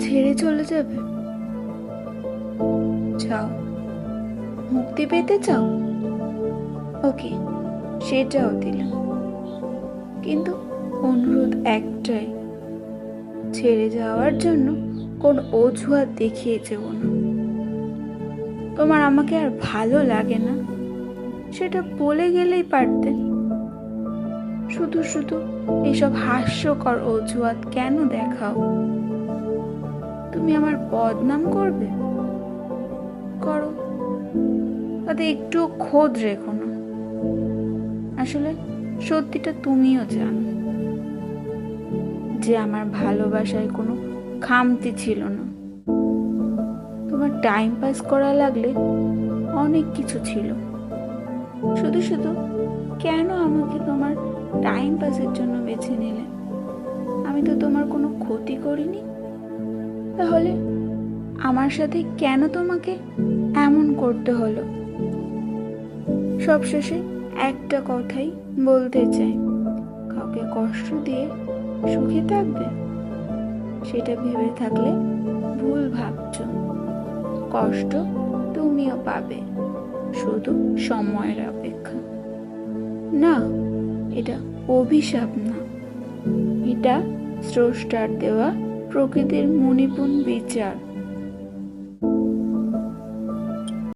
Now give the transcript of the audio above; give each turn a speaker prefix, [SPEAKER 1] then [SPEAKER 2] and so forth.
[SPEAKER 1] ছেড়ে চলে যাবে? চাও মুক্তি পেতে চাও? ওকে, সেটাও দিলাম। কিন্তু অনুরোধ একটাই, ছেড়ে যাওয়ার জন্য কোন অজুহাত দেখিয়ে যেও না। তোমার আমাকে আর ভালো লাগে না। সেটা বলে গেলেই পারতে। শুধু শুধু এইসব হাস্যকর অজুহাত কেন দেখাও? তুমি আমার বদনাম করবে? করো। তাতে একটু খোঁজ রেখো না। আসলে সত্যিটা তুমিও জানো যে আমার ভালোবাসায় কোনো খামতি ছিল না। তোমার টাইম পাস করা লাগলে অনেক কিছু ছিল। শুধু শুধু কেন আমাকে তোমার টাইম পাসের জন্য বেছে নিলে? আমি তো তোমার কোনো ক্ষতি করিনি। তাহলে আমার সাথে কেন তোমাকে এমন করতে হলো? সবশেষে একটা কথাই বলতে চাই। কাউকে কষ্ট দিয়ে সুখে থাকবে? সেটা ভেবে থাকলে ভুল ভাবছ। কষ্ট তুমিও পাবে, শুধু সময়ের অপেক্ষা। না, এটা অভিশাপ না। এটা স্রষ্টার দেওয়া প্রকৃতির মণিপুণ বিচার।